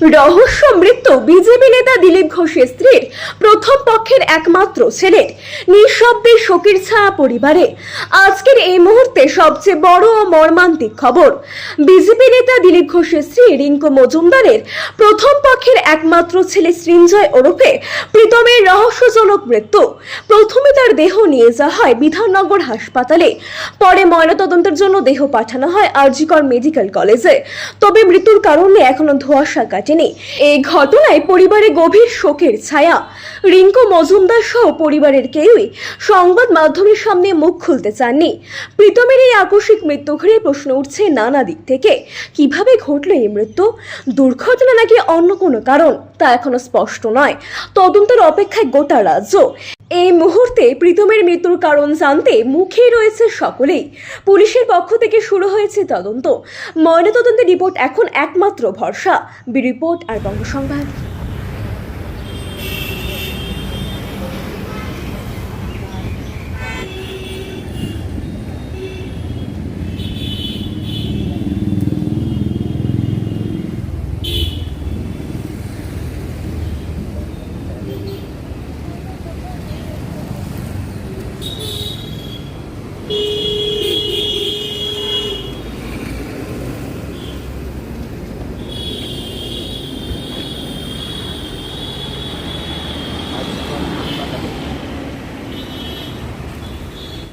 রহস্য মৃত্যু বিজেপি নেতা দিলীপ ঘোষের স্ত্রীর প্রথম পক্ষের একমাত্র ছেলের নিঃশব্দে শোকের ছায়া পরিবারে। আজকের এই মুহূর্তে সবচেয়ে বড় ও মর্মান্তিক খবর, বিজেপি নেতা দিলীপ ঘোষের স্ত্রী রিঙ্কু মজুমদারের প্রথম পক্ষের একমাত্র ছেলে সৃঞ্জয় ওরফে প্রীতমের রহস্যজনক মৃত্যু। প্রথমে তার দেহ নিয়ে যাওয়া হয় বিধাননগর হাসপাতালে। পরে ময়নাতদন্তের জন্য দেহ পাঠানো হয় আরজিকর মেডিকেল কলেজে। তবে মৃত্যুর কারণে এখনও ধোঁয়াশা কাটেনি। এই ঘটনায় পরিবারে গভীর শোকের ছায়া। রিঙ্কু মজুমদার সহ পরিবারের কেউই সংবাদ মাধ্যমের সামনে মুখ খুলতে চাননি। প্রীতমের এই আকস্মিক মৃত্যু ঘিরে প্রশ্ন উঠছে নানা দিক থেকে। কীভাবে ঘটল এই মৃত্যু? দুর্ঘটনা নাকি অন্য কোনো কারণ? তা এখনও স্পষ্ট নয়। তদন্তের অপেক্ষায় গোটা রাজ্য এই মুহূর্তে প্রীতমের মৃত্যুর কারণ জানতে মুখে রয়েছে সকলেই। পুলিশের পক্ষ থেকে শুরু হয়েছে তদন্ত। ময়নাতদন্তের রিপোর্ট এখন একমাত্র ভরসা। বি রিপোর্ট আর বঙ্গ সংবাদ